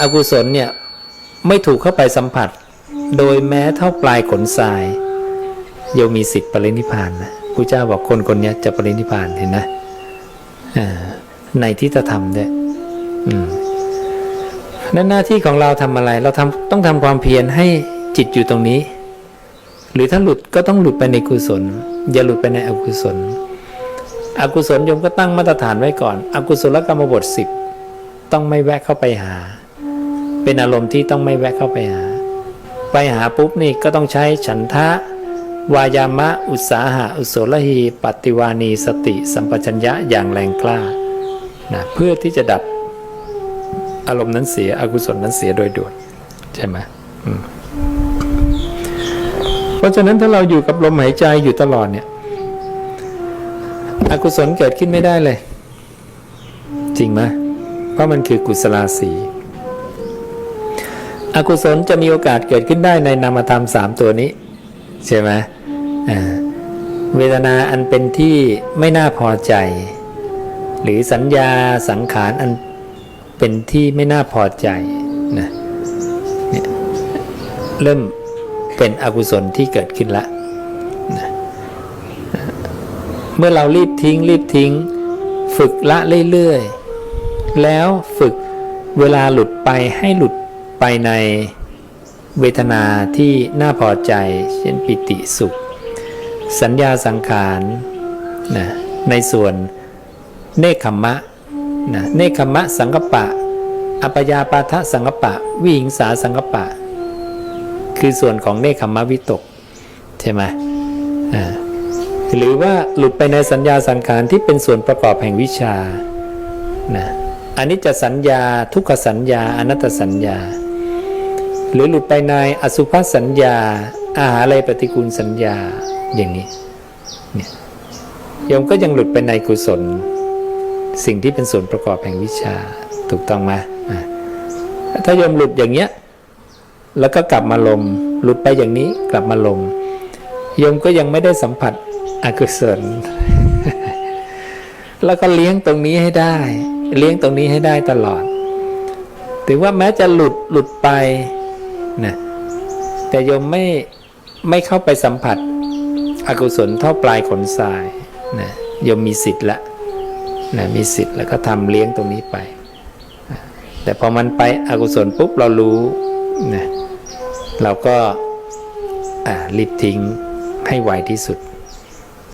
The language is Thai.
อกุศลเนี่ยไม่ถูกเข้าไปสัมผัส โดยแม้เท่าปลายขนทรายโยมมีสิทธิ์ปรินิพานนะพระเจ้าบอกคนคนนี้จะปรินิพานเห็นนะอ่าในที่จะทำด้วยนั่นหน้าที่ของเราทำอะไร เราทำต้องทำความเพียรให้จิตอยู่ตรงนี้ หรือถ้าหลุดก็ต้องหลุดไปในกุศล อย่าหลุดไปในอกุศล อกุศลโยมก็ตั้งมาตรฐานไว้ก่อน อกุศลกรรมบทสิบต้องไม่แวะเข้าไปหา เป็นอารมณ์ที่ต้องไม่แวะเข้าไปหา ไปหาปุ๊บนี่ก็ต้องใช้ฉันทะ วายามะ อุตสาหะ อุโสลหีปฏิวานีสติ สัมปชัญญะอย่างแรงกล้านะเพื่อที่จะดับอารมณ์นั้นเสียอกุศลนั้นเสียโดยด่วนใช่ไหมมเพราะฉะนั้นถ้าเราอยู่กับลมหายใจอยู่ตลอดเนี่ย อกุศลเกิดขึ้นไม่ได้เลย จริงไหมเพราะมันคือกุศลาสี อกุศลจะมีโอกาสเกิดขึ้นได้ในนามธรรมสามตัวนี้ ใช่ไหมเวทนาอันเป็นที่ไม่น่าพอใจ หรือสัญญาสังขารอันเป็นที่ไม่น่าพอใจนะเนี่ยเริ่มเป็นอกุศลที่เกิดขึ้นละเมื่อเรารีบทิ้ง รีบทิ้ง ฝึกละเรื่อยๆ แล้วฝึกเวลาหลุดไปให้หลุด ไปในเวทนาที่น่าพอใจ เช่นปิติสุข สัญญาสังขารนะในส่วนเนคขมะนะเนคขมะสังกปะ อัปยาปาทะสังกปะ วิหิงสาสังกปะ คือส่วนของเนคขมมะวิตกใช่ไหมอ่าหรือว่าหลุดไปในสัญญาสังขารที่เป็นส่วนประกอบแห่งวิชานะอันนี้จะสัญญาทุกขสัญญาอนัตตสัญญา หรือหลุดไปในอสุภสัญญา อาหารอะไรปฏิกูลสัญญาอย่างนี้เนี่ยโยมก็ยังหลุดไปในกุศล สิ่งที่เป็นส่วนประกอบแห่งวิชาถูกต้องไหมถ้าโยมหลุดอย่างเงี้ยแล้วก็กลับมาลม หลุดไปอย่างนี้กลับมาลมโยมก็ยังไม่ได้สัมผัสอกุศล แล้วก็เลี้ยงตรงนี้ให้ได้ เลี้ยงตรงนี้ให้ได้ตลอดถึงว่าแม้จะหลุดหลุดไป นะแต่โยมไม่ไม่เข้าไปสัมผัสอกุศลเท่าปลายขนทรายนะโยมมีสิทธิ์ละนะมีสิทธิ์แล้วก็ทำเลี้ยงตรงนี้ไป แต่พอมันไปอกุศลปุ๊บเรารู้นะเราก็รีบทิ้งให้ไวที่สุด